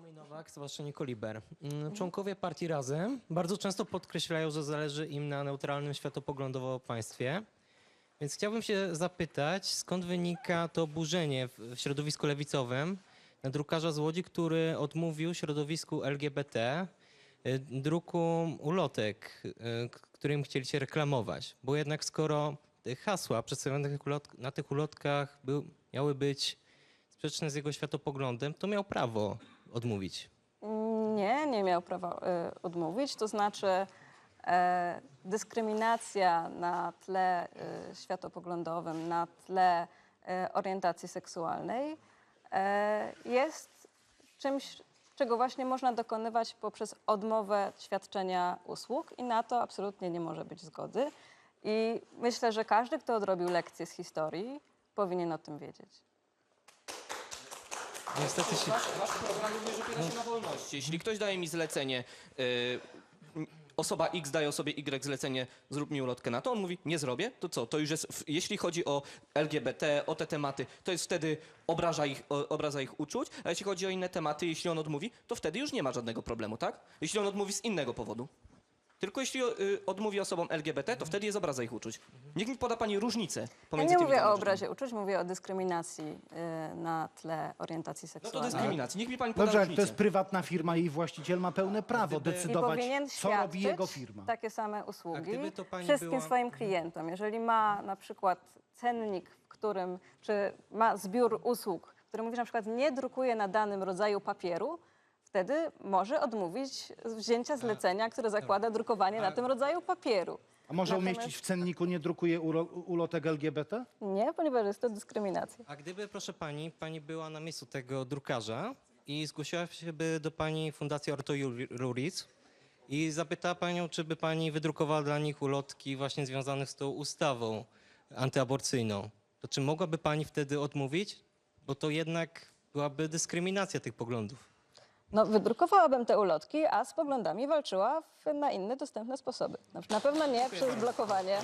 Bartłomiej Nowak, Stowarzyszenie Koliber. Mm, Członkowie partii Razem bardzo często podkreślają, że zależy im na neutralnym światopoglądowo państwie. Więc chciałbym się zapytać, skąd wynika to oburzenie w, środowisku lewicowym na drukarza z Łodzi, który odmówił środowisku LGBT y, druku ulotek, y, którym chcieli się reklamować. Bo jednak skoro hasła przedstawione na tych ulotkach miały być sprzeczne z jego światopoglądem, to miał prawo odmówić. Nie, nie miał prawa y, odmówić. To znaczy e, dyskryminacja na tle y, światopoglądowym, na tle e, orientacji seksualnej e, jest czymś, czego właśnie można dokonywać poprzez odmowę świadczenia usług i na to absolutnie nie może być zgody. I myślę, że każdy, kto odrobił lekcję z historii, powinien o tym wiedzieć. Niestety się... Wasz, wasz program również opiera się na wolności. Jeśli ktoś daje mi zlecenie, y, osoba X daje osobie Y zlecenie, zrób mi ulotkę na to, on mówi, nie zrobię, to co? To już jest, w- jeśli chodzi o LGBT, o te tematy, to jest wtedy obraża ich, o, obraza ich uczuć, a jeśli chodzi o inne tematy, jeśli on odmówi, to wtedy już nie ma żadnego problemu, tak? Jeśli on odmówi z innego powodu. Tylko jeśli y, odmówi osobom LGBT, to wtedy jest obraza ich uczuć. Niech mi poda pani różnicę Ja pomiędzy nie tymi mówię dwoma o rzeczami. obrazie uczuć, mówię o dyskryminacji y, na tle orientacji No to seksualnej. dyskryminacji. Niech mi pani poda Dobrze, ale to różnicę. jest prywatna firma i jej właściciel ma pełne prawo gdyby- I decydować, powinien co świadczyć robi jego firma. takie same usługi gdyby to pani wszystkim była- swoim klientom. Jeżeli ma na przykład cennik, w którym, czy ma zbiór usług, który mówi, że na przykład nie drukuje na danym rodzaju papieru, wtedy może odmówić wzięcia zlecenia, które zakłada drukowanie na tym rodzaju papieru. A może Natomiast- umieścić w cenniku nie drukuje ulo, ulotek LGBT? Nie, ponieważ jest to dyskryminacja. A gdyby, proszę pani, pani była na miejscu tego drukarza i zgłosiła się by do pani Fundacji Orto Juris i zapytała panią, czy by pani wydrukowała dla nich ulotki właśnie związane z tą ustawą antyaborcyjną, to czy mogłaby pani wtedy odmówić? Bo to jednak byłaby dyskryminacja tych poglądów. No, wydrukowałabym te ulotki, a z poglądami walczyła w, na inne dostępne sposoby. Na, na pewno nie przez blokowanie?